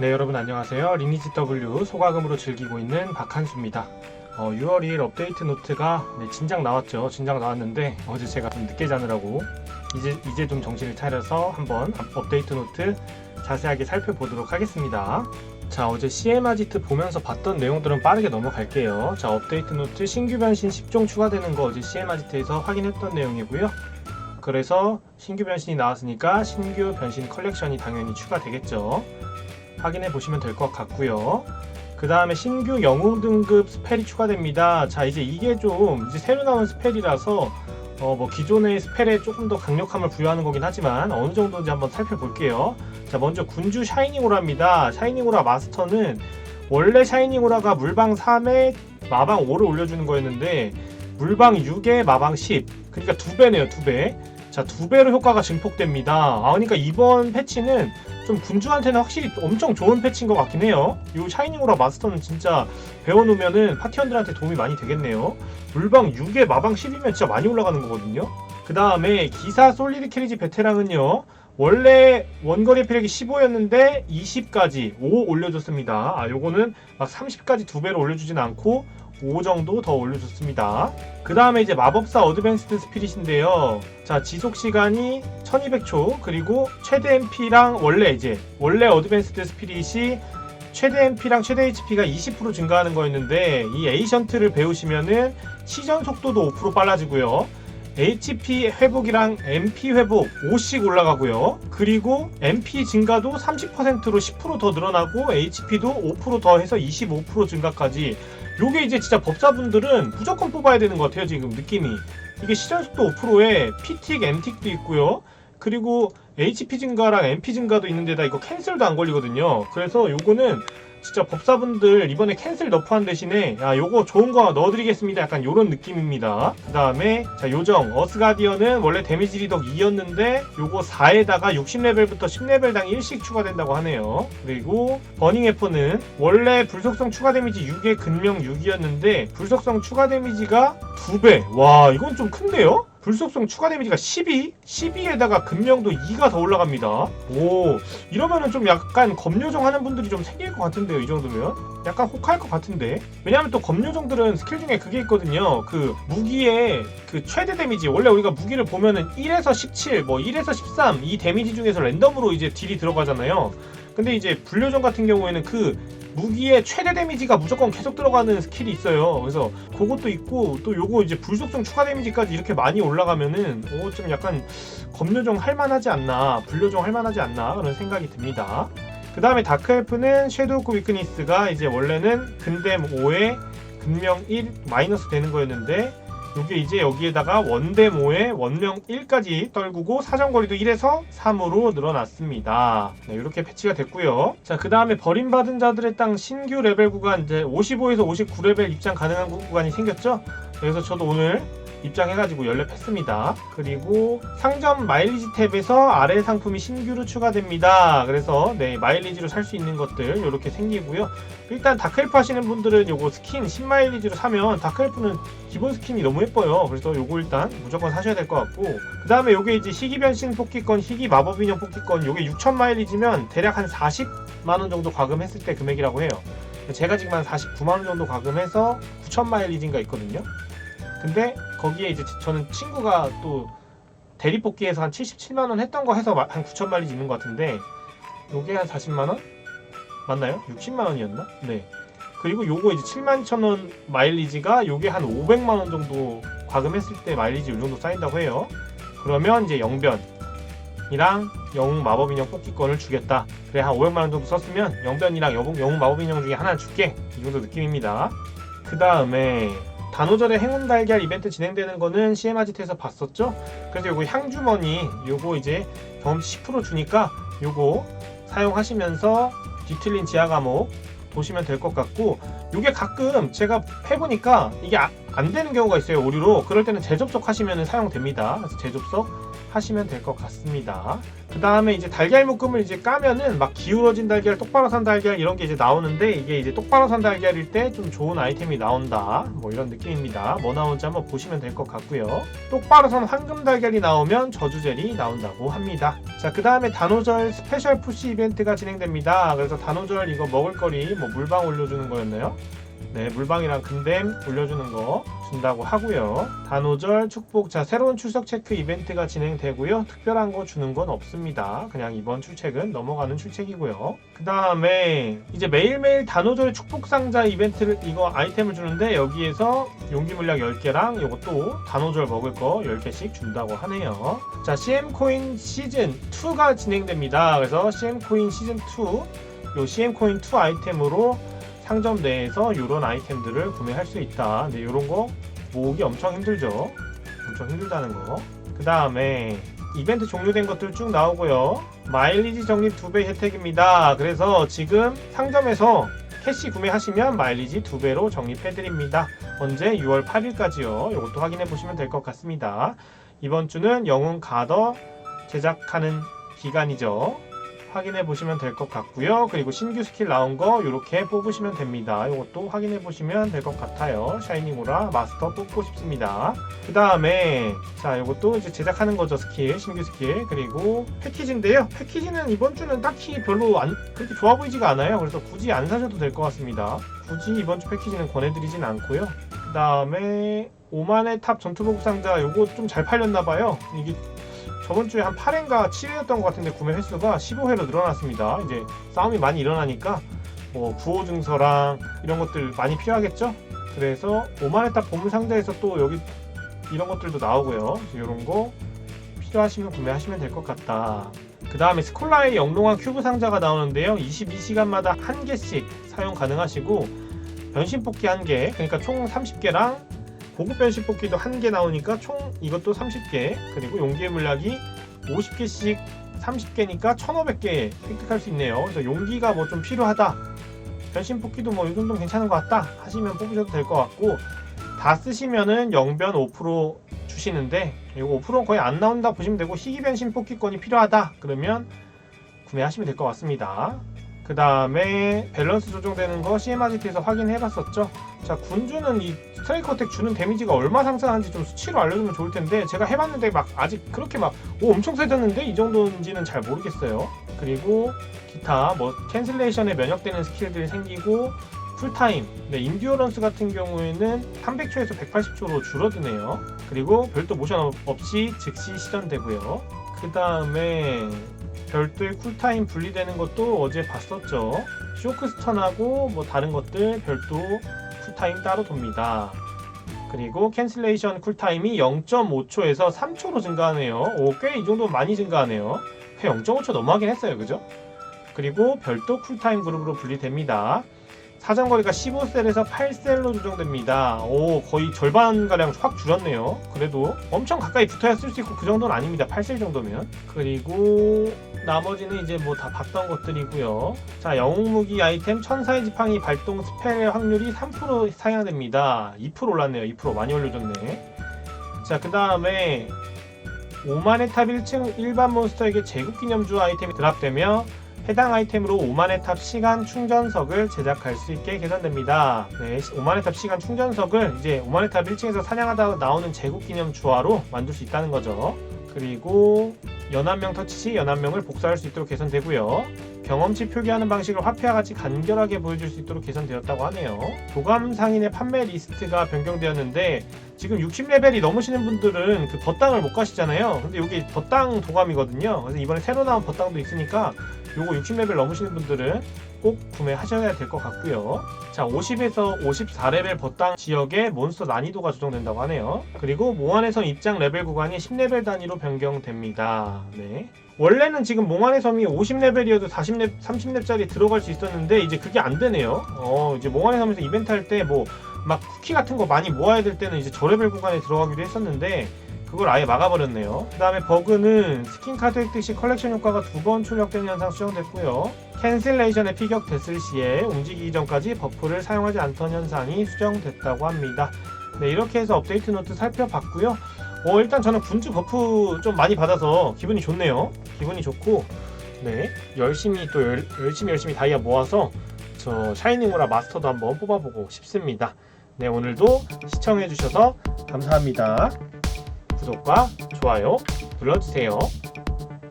네 여러분 안녕하세요. 리니지 W 소가금으로 즐기고 있는 박한수입니다. 어, 6월 2일 업데이트 노트가 네, 진작 나왔죠. 진작 나왔는데 어제 제가 좀 늦게 자느라고 이제 이제 좀 정신을 차려서 한번 업데이트 노트 자세하게 살펴보도록 하겠습니다. 자 어제 CM 아지트 보면서 봤던 내용들은 빠르게 넘어갈게요. 자 업데이트 노트 신규 변신 10종 추가되는 거 어제 CM 아지트에서 확인했던 내용이고요. 그래서 신규 변신이 나왔으니까 신규 변신 컬렉션이 당연히 추가되겠죠 확인해 보시면 될 것 같고요. 그 다음에 신규 영웅 등급 스펠이 추가됩니다. 자 이제 이게 좀 이제 새로 나온 스펠이라서 어 뭐 기존의 스펠에 조금 더 강력함을 부여하는 거긴 하지만 어느 정도인지 한번 살펴볼게요. 자 먼저 군주 샤이닝 오라입니다. 샤이닝 오라 마스터는 원래 샤이닝 오라가 물방 3에 마방 5를 올려주는 거였는데 물방 6에 마방 10 그러니까 두 배네요 두 배. 자 두 배로 효과가 증폭됩니다. 아 그러니까 이번 패치는 좀 군주한테는 확실히 엄청 좋은 패치인 것 같긴 해요. 이 샤이닝 오라 마스터는 진짜 배워놓으면은 파티원들한테 도움이 많이 되겠네요. 물방 6에 마방 10이면 진짜 많이 올라가는 거거든요. 그 다음에 기사 솔리드 캐리지 베테랑은요. 원래 원거리 피력이 15였는데 20까지 5 올려줬습니다. 아 요거는 막 30까지 두 배로 올려주진 않고 5 정도 더 올려줬습니다. 그 다음에 이제 마법사 어드밴스드 스피릿인데요. 자, 지속 시간이 1200초, 그리고 최대 MP랑 원래 이제, 원래 어드밴스드 스피릿이 최대 MP랑 최대 HP가 20% 증가하는 거였는데, 이 에이션트를 배우시면은 시전 속도도 5% 빨라지고요. HP 회복이랑 MP 회복 5씩 올라가고요. 그리고 MP 증가도 30%로 10%더 늘어나고 HP도 5%더 해서 25% 증가까지 요게 이제 진짜 법사분들은 무조건 뽑아야 되는 것 같아요 지금 느낌이. 이게 시전속도 5%에 PT익, MT익도 있고요. 그리고 HP 증가랑 MP 증가도 있는데다 이거 캔슬도 안 걸리거든요. 그래서 요거는 진짜 법사분들 이번에 캔슬 너프한 대신에 야 요거 좋은 거 넣어드리겠습니다. 약간 요런 느낌입니다. 그 다음에 자 요정 어스가디언은 원래 데미지 리덕 2였는데 요거 4에다가 60레벨부터 10레벨당 1씩 추가된다고 하네요. 그리고 버닝 에퍼는 원래 불속성 추가 데미지 6에 근명 6이었는데 불속성 추가 데미지가 2배. 와 이건 좀 큰데요? 불속성 추가 데미지가 12? 12에다가 근명도 2가 더 올라갑니다. 오, 이러면은 좀 약간 검요정 하는 분들이 좀 생길 것 같은데요, 이 정도면? 약간 혹할 것 같은데? 왜냐면 또 검요정들은 스킬 중에 그게 있거든요. 그 무기의 그 최대 데미지, 원래 우리가 무기를 보면은 1에서 17, 뭐 1에서 13, 이 데미지 중에서 랜덤으로 이제 딜이 들어가잖아요. 근데 이제 불료정 같은 경우에는 그 무기의 최대 데미지가 무조건 계속 들어가는 스킬이 있어요. 그래서 그것도 있고 또 요거 이제 불속성 추가 데미지까지 이렇게 많이 올라가면은 오 좀 약간 검요정 할만하지 않나 불료정 할만하지 않나 그런 생각이 듭니다. 그 다음에 다크엘프는 섀도우 오브 위크니스가 이제 원래는 근댐 5에 근명 1 마이너스 되는 거였는데 요게 이제 여기에다가 원데모에 원명 1까지 떨구고 사정거리도 1에서 3으로 늘어났습니다. 네, 이렇게 패치가 됐고요. 자, 그 다음에 버림받은 자들의 땅 신규 레벨 구간 이제 55에서 59레벨 입장 가능한 구간이 생겼죠. 그래서 저도 오늘 입장해가지고 연락했습니다. 그리고 상점 마일리지 탭에서 아래 상품이 신규로 추가됩니다. 그래서 네 마일리지로 살 수 있는 것들 이렇게 생기고요. 일단 다크엘프 하시는 분들은 요거 스킨 10마일리지로 사면 다크엘프는 기본 스킨이 너무 예뻐요. 그래서 요거 일단 무조건 사셔야 될 것 같고 그 다음에 요게 이제 희귀 변신 뽑기권, 희귀 마법 인형 뽑기권 요게 6천 마일리지면 대략 한 40만 원 정도 과금했을 때 금액이라고 해요. 제가 지금 한 49만 원 정도 과금해서 9천 마일리지인가 있거든요. 근데 거기에 이제 저는 친구가 또 대리 뽑기에서 한 77만 원 했던 거 해서 한 9천 마일리지 있는 것 같은데 요게 한 40만 원 맞나요? 60만 원이었나? 네. 그리고 요거 이제 7만 1천 원 마일리지가 요게 한 500만 원 정도 과금했을 때 마일리지 이 정도 쌓인다고 해요. 그러면 이제 영변이랑 영웅 마법 인형 뽑기권을 주겠다. 그래 한 500만 원 정도 썼으면 영변이랑 영웅 마법 인형 중에 하나 줄게. 이 정도 느낌입니다. 그 다음에 단오절의 행운 달걀 이벤트 진행되는 거는 CM아지트에서 봤었죠? 그래서 요거 향주머니 요거 이제 경험치 10% 주니까 요거 사용하시면서 뒤틀린 지하 감옥 보시면 될 것 같고 요게 가끔 제가 해보니까 이게 아- 안 되는 경우가 있어요 오류로 그럴 때는 재접속 하시면 사용됩니다 그래서 재접속 하시면 될 것 같습니다. 그 다음에 이제 달걀 묶음을 이제 까면은 막 기울어진 달걀, 똑바로 산 달걀 이런 게 이제 나오는데 이게 이제 똑바로 산 달걀일 때 좀 좋은 아이템이 나온다. 뭐 이런 느낌입니다. 뭐 나오는지 한번 보시면 될 것 같고요. 똑바로 산 황금 달걀이 나오면 저주젤이 나온다고 합니다. 자, 그 다음에 단오절 스페셜 푸시 이벤트가 진행됩니다. 그래서 단오절 이거 먹을거리 뭐 물방 올려주는 거였나요? 네, 물방이랑 금댐 올려주는 거 준다고 하고요. 단오절 축복 자 새로운 출석 체크 이벤트가 진행되고요. 특별한 거 주는 건 없습니다. 그냥 이번 출첵은 넘어가는 출첵이고요. 그 다음에 이제 매일매일 단오절 축복 상자 이벤트를 이거 아이템을 주는데 여기에서 용기 물약 10개랑 이것도 단오절 먹을 거 10개씩 준다고 하네요. 자 CM 코인 시즌 2가 진행됩니다. 그래서 CM 코인 시즌 2 요 CM 코인 2 아이템으로 상점 내에서 이런 아이템들을 구매할 수 있다. 근데 이런 거 모으기 엄청 힘들죠. 엄청 힘들다는 거. 그 다음에 이벤트 종료된 것들 쭉 나오고요. 마일리지 적립 2배 혜택입니다. 그래서 지금 상점에서 캐시 구매하시면 마일리지 2배로 적립해드립니다. 언제? 6월 8일까지요. 이것도 확인해 보시면 될 것 같습니다. 이번 주는 영웅 가더 제작하는 기간이죠. 확인해 보시면 될 것 같고요. 그리고 신규 스킬 나온 거 이렇게 뽑으시면 됩니다. 이것도 확인해 보시면 될 것 같아요. 샤이닝 오라 마스터 뽑고 싶습니다. 그 다음에 자 이것도 이제 제작하는 거죠 스킬 신규 스킬 그리고 패키지인데요. 패키지는 이번 주는 딱히 별로 안 그렇게 좋아 보이지가 않아요. 그래서 굳이 안 사셔도 될 것 같습니다. 굳이 이번 주 패키지는 권해드리진 않고요. 그 다음에 5만의 탑 전투복 상자 요거 좀 잘 팔렸나 봐요. 이게 저번 주에 한 8회인가 7회였던 것 같은데 구매 횟수가 15회로 늘어났습니다. 이제 싸움이 많이 일어나니까 뭐 구호 증서랑 이런 것들 많이 필요하겠죠? 그래서 5만의 탑 보물 상자에서 또 여기 이런 것들도 나오고요. 이런 거 필요하시면 구매하시면 될 것 같다. 그 다음에 스콜라의 영롱한 큐브 상자가 나오는데요. 22시간마다 한 개씩 사용 가능하시고 변신 뽑기 한 개, 그러니까 총 30개랑 고급 변신 뽑기도 한 개 나오니까 총 이것도 30개, 그리고 용기의 물약이 50개씩 30개니까 1,500개 획득할 수 있네요. 그래서 용기가 뭐 좀 필요하다. 변신 뽑기도 뭐 이 정도면 괜찮은 것 같다 하시면 뽑으셔도 될 것 같고 다 쓰시면은 영변 5% 주시는데 이거 5%는 거의 안 나온다 보시면 되고 희귀 변신 뽑기권이 필요하다 그러면 구매하시면 될 것 같습니다. 그 다음에 밸런스 조정되는 거 CMRGT에서 확인해 봤었죠. 자, 군주는 이 스트라이크 어택 주는 데미지가 얼마 상승하는지 좀 수치로 알려주면 좋을 텐데 제가 해봤는데 막 아직 그렇게 막 오 엄청 세졌는데 이 정도인지는 잘 모르겠어요. 그리고 기타 뭐 캔슬레이션에 면역되는 스킬들이 생기고 쿨타임, 네, 인듀어런스 같은 경우에는 300초에서 180초로 줄어드네요. 그리고 별도 모션 없- 없이 즉시 시전되고요. 그 다음에 별도의 쿨타임 분리되는 것도 어제 봤었죠. 쇼크 스턴하고 뭐 다른 것들 별도 쿨타임 따로 돕니다. 그리고 캔슬레이션 쿨타임이 0.5초에서 3초로 증가하네요. 오, 꽤 이 정도 많이 증가하네요. 회 0.5초 넘어가긴 했어요. 그죠? 그리고 별도 쿨타임 그룹으로 분리됩니다. 사정거리가 15셀에서 8셀로 조정됩니다. 오, 거의 절반가량 확 줄었네요. 그래도 엄청 가까이 붙어야 쓸 수 있고 그 정도는 아닙니다. 8셀 정도면. 그리고 나머지는 이제 뭐 다 봤던 것들이고요. 자, 영웅무기 아이템 천사의 지팡이 발동 스펠의 확률이 3% 상향됩니다. 2% 올랐네요. 2% 많이 올려줬네. 자, 그 다음에 5만의 탑 1층 일반 몬스터에게 제국 기념주 아이템이 드랍되며 해당 아이템으로 5만의 탑 시간 충전석을 제작할 수 있게 개선됩니다. 네, 5만의 탑 시간 충전석을 이제 5만의 탑 1층에서 사냥하다 나오는 제국 기념 주화로 만들 수 있다는 거죠. 그리고 연합명 터치 시 연합명을 복사할 수 있도록 개선되고요. 경험치 표기하는 방식을 화폐와 같이 간결하게 보여줄 수 있도록 개선되었다고 하네요. 도감 상인의 판매 리스트가 변경되었는데 지금 60레벨이 넘으시는 분들은 그 버땅을 못 가시잖아요. 근데 여기 버땅 도감이거든요. 그래서 이번에 새로 나온 버땅도 있으니까 요거 60레벨 넘으시는 분들은 꼭 구매하셔야 될 것 같고요. 자, 50에서 54레벨 버땅 지역에 몬스터 난이도가 조정된다고 하네요. 그리고 몽환의 섬 입장 레벨 구간이 10레벨 단위로 변경됩니다. 네. 원래는 지금 몽환의 섬이 50레벨이어도 40렙, 30렙짜리 들어갈 수 있었는데 이제 그게 안 되네요. 어, 이제 몽환의 섬에서 이벤트 할 때 뭐 막 쿠키 같은 거 많이 모아야 될 때는 이제 저레벨 구간에 들어가기로 했었는데 그걸 아예 막아버렸네요. 그 다음에 버그는 스킨 카드 획득 시 컬렉션 효과가 두 번 출력된 현상 수정됐고요. 캔슬레이션에 피격됐을 시에 움직이기 전까지 버프를 사용하지 않던 현상이 수정됐다고 합니다. 네, 이렇게 해서 업데이트 노트 살펴봤고요. 어, 일단 저는 군주 버프 좀 많이 받아서 기분이 좋네요. 기분이 좋고, 네, 열심히 또 열, 열심히 열심히 다이아 모아서 저 샤이닝 오라 마스터도 한번 뽑아보고 싶습니다. 네, 오늘도 시청해주셔서 감사합니다. 구독과 좋아요 눌러주세요.